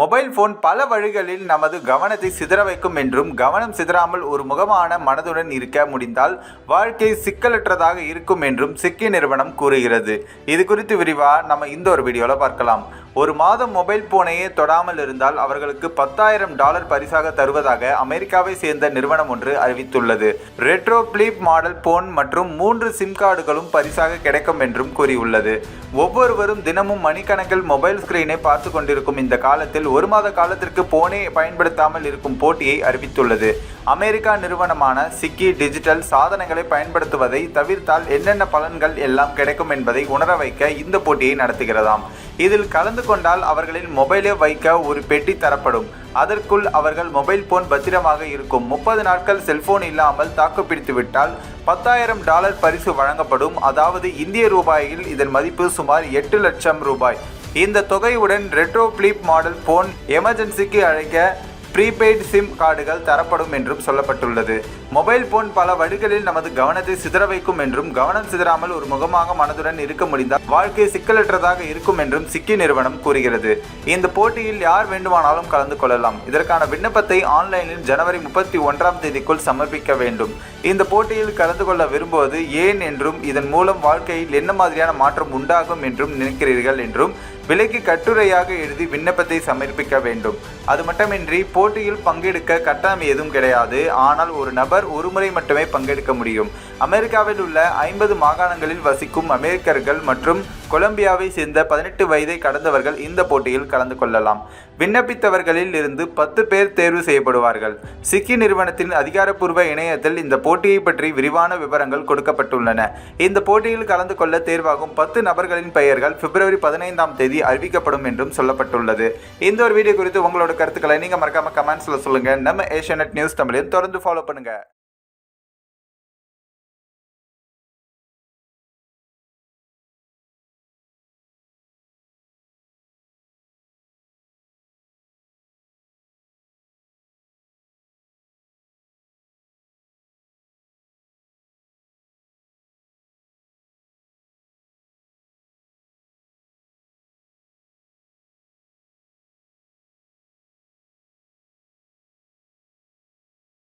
Mobile phone பல வழிகளில் நமது கவனத்தை சிதற வைக்கும் என்றும் கவனம் சிதறாமல் ஒரு முகமான மனதுடன் இருக்க முடிந்தால் வாழ்க்கை சிக்கலற்றதாக இருக்கும் என்றும் சிக்கி நிறுவனம் கூறுகிறது. இது குறித்து விரிவாக நம்ம இந்த ஒரு வீடியோவில் பார்க்கலாம். ஒரு மாதம் மொபைல் போனையே தொடாமல் இருந்தால் அவர்களுக்கு பத்தாயிரம் டாலர் பரிசாக தருவதாக அமெரிக்காவை சேர்ந்த நிறுவனம் ஒன்று அறிவித்துள்ளது. ரெட்ரோ பிளிப் மாடல் போன் மற்றும் மூன்று சிம் கார்டுகளும் பரிசாக கிடைக்கும் என்றும் கூறியுள்ளது. ஒவ்வொருவரும் தினமும் மணிக்கணக்கில் மொபைல் ஸ்கிரீனை பார்த்து கொண்டிருக்கும் இந்த காலத்தில் ஒரு மாத காலத்திற்கு போனே பயன்படுத்தாமல் இருக்கும் போட்டியை அறிவித்துள்ளது. அமெரிக்கா நிறுவனமான சிக்கி டிஜிட்டல் சாதனங்களை பயன்படுத்துவதை தவிர்த்தால் என்னென்ன பலன்கள் எல்லாம் கிடைக்கும் என்பதை உணர வைக்க இந்த போட்டியை நடத்துகிறதாம். இதில் கலந்து கொண்டால் அவர்களின் மொபைலை வைக்க ஒரு பெட்டி தரப்படும். அதற்குள் அவர்கள் மொபைல் போன் பத்திரமாக இருக்கும். முப்பது நாட்கள் செல்போன் இல்லாமல் தாக்குப்பிடித்து விட்டால் பத்தாயிரம் டாலர் பரிசு வழங்கப்படும். அதாவது இந்திய ரூபாயில் இதன் மதிப்பு சுமார் எட்டு லட்சம் ரூபாய். இந்த தொகையுடன் ரெட்ரோ பிளிப் மாடல் போன் எமர்ஜென்சிக்கு அழைக்க ப்ரீபெய்டு சிம் கார்டுகள் தரப்படும் என்றும் சொல்லப்பட்டுள்ளது. மொபைல் போன் பல வழிகளில் நமது கவனத்தை சிதற வைக்கும் என்றும் கவனம் சிதறாமல் ஒரு முகமாக மனதுடன் இருக்க முடிந்தால் வாழ்க்கை சிக்கலற்றதாக இருக்கும் என்றும் சிக்கி நிறுவனம் கூறுகிறது. இந்த போட்டியில் யார் வேண்டுமானாலும் கலந்து கொள்ளலாம். இதற்கான விண்ணப்பத்தை ஆன்லைனில் ஜனவரி முப்பத்தி ஒன்றாம் தேதிக்குள் சமர்ப்பிக்க வேண்டும். இந்த போட்டியில் கலந்து கொள்ள விரும்புவது ஏன் என்றும் இதன் மூலம் வாழ்க்கையில் என்ன மாதிரியான மாற்றம் உண்டாகும் என்றும் நினைக்கிறீர்கள் என்றும் விலைக்கு கட்டுரையாக எழுதி விண்ணப்பத்தை சமர்ப்பிக்க வேண்டும். அது மட்டுமின்றி போட்டியில் பங்கெடுக்க கட்டணம் எதுவும் கிடையாது. ஆனால் ஒரு நபர் ஒரு முறை மட்டுமே பங்கெடுக்க முடியும். அமெரிக்காவில் உள்ள ஐம்பது மாகாணங்களில் வசிக்கும் அமெரிக்கர்கள் மற்றும் கொலம்பியாவை சேர்ந்த பதினெட்டு வயதை கடந்தவர்கள் இந்த போட்டியில் கலந்து கொள்ளலாம். விண்ணப்பித்தவர்களில் இருந்து பத்து பேர் தேர்வு செய்யப்படுவார்கள். சிக்கி நிறுவனத்தின் அதிகாரப்பூர்வ இணையத்தில் இந்த போட்டியை பற்றி விரிவான விவரங்கள் கொடுக்கப்பட்டுள்ளன. இந்த போட்டியில் கலந்து கொள்ள தேர்வாகும் பத்து நபர்களின் பெயர்கள் பிப்ரவரி பதினைந்தாம் தேதி அறிவிக்கப்படும் என்றும் சொல்லப்பட்டுள்ளது. இந்த ஒரு வீடியோ குறித்து உங்களோட கருத்துக்களை நீங்கள் மறக்காம கமெண்ட்ஸில் சொல்லுங்கள் நம்ம ஏஷியநெட் நியூஸ் தமிழையும் தொடர்ந்து ஃபாலோ பண்ணுங்கள்